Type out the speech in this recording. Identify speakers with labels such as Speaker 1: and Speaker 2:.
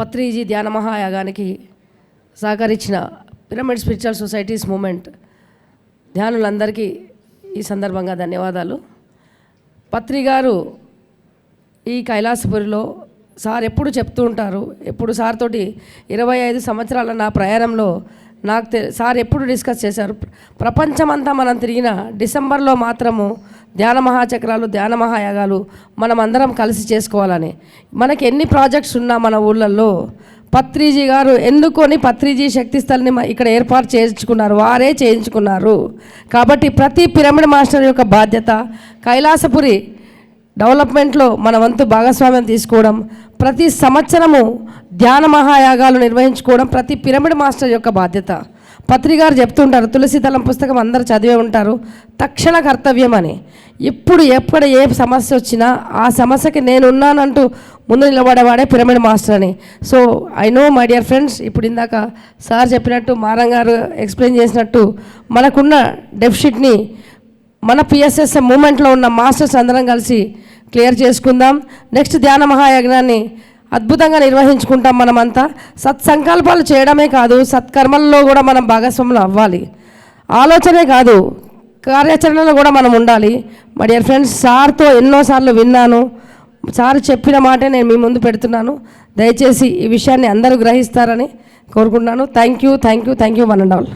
Speaker 1: పత్రిజీ ధ్యాన మహాయాగానికి సహకరించిన పిరమిడ్ స్పిరిచువల్ సొసైటీస్ మూమెంట్ ధ్యానులందరికీ ఈ సందర్భంగా ధన్యవాదాలు. పత్రి గారు ఈ కైలాసపురిలో సార్ ఎప్పుడు చెప్తూ ఉంటారు ఎప్పుడు సార్ తోటి ఇరవై ఐదు సంవత్సరాల నా ప్రయాణంలో నాకు తె సార్ ఎప్పుడు డిస్కస్ చేశారు? ప్రపంచమంతా మనం తిరిగిన డిసెంబర్లో మాత్రము ధ్యాన మహాచక్రాలు ధ్యాన మహాయాగాలు మనం అందరం కలిసి చేసుకోవాలని. మనకి ఎన్ని ప్రాజెక్ట్స్ ఉన్నా మన ఊళ్ళల్లో పత్రిజీ గారు ఎందుకొని పత్రిజీ శక్తిస్థల్ని ఇక్కడ ఏర్పాటు చేయించుకున్నారు? వారే చేయించుకున్నారు. కాబట్టి ప్రతి పిరమిడ్ మాస్టర్ యొక్క బాధ్యత కైలాసపురి డెవలప్మెంట్లో మన వంతు భాగస్వామ్యం తీసుకోవడం ప్రతి సంవత్సరము ధ్యాన మహాయాగాలు నిర్వహించుకోవడం ప్రతి పిరమిడ్ మాస్టర్ యొక్క బాధ్యత. పత్రికారు చెప్తుంటారు తులసితలం పుస్తకం అందరు చదివే ఉంటారు తక్షణ కర్తవ్యం అని ఇప్పుడు ఎప్పుడు ఏ సమస్య వచ్చినా ఆ సమస్యకి నేనున్నానంటూ ముందు నిలబడేవాడే పిరమిడ్ మాస్టర్ అని so I know my dear friends ఇప్పుడు ఇందాక సార్ చెప్పినట్టు మారం గారు ఎక్స్ప్లెయిన్ చేసినట్టు మనకున్న డెఫిషిట్ని మన పిఎస్ఎస్ మూమెంట్లో ఉన్న మాస్టర్స్ అందరం కలిసి క్లియర్ చేసుకుందాం. నెక్స్ట్ ధ్యాన మహాయజ్ఞాన్ని అద్భుతంగా నిర్వహించుకుంటాం మనమంతా. సత్సంకల్పాలు చేయడమే కాదు సత్కర్మల్లో కూడా మనం భాగస్వాములు అవ్వాలి. ఆలోచనే కాదు కార్యాచరణలో కూడా మనం ఉండాలి. మా డియర్ ఫ్రెండ్స్ సార్తో ఎన్నోసార్లు విన్నాను. సార్ చెప్పిన మాటే నేను మీ ముందు పెడుతున్నాను. దయచేసి ఈ విషయాన్ని అందరూ గ్రహిస్తారని కోరుకుంటున్నాను. Thank you thank you thank you one and all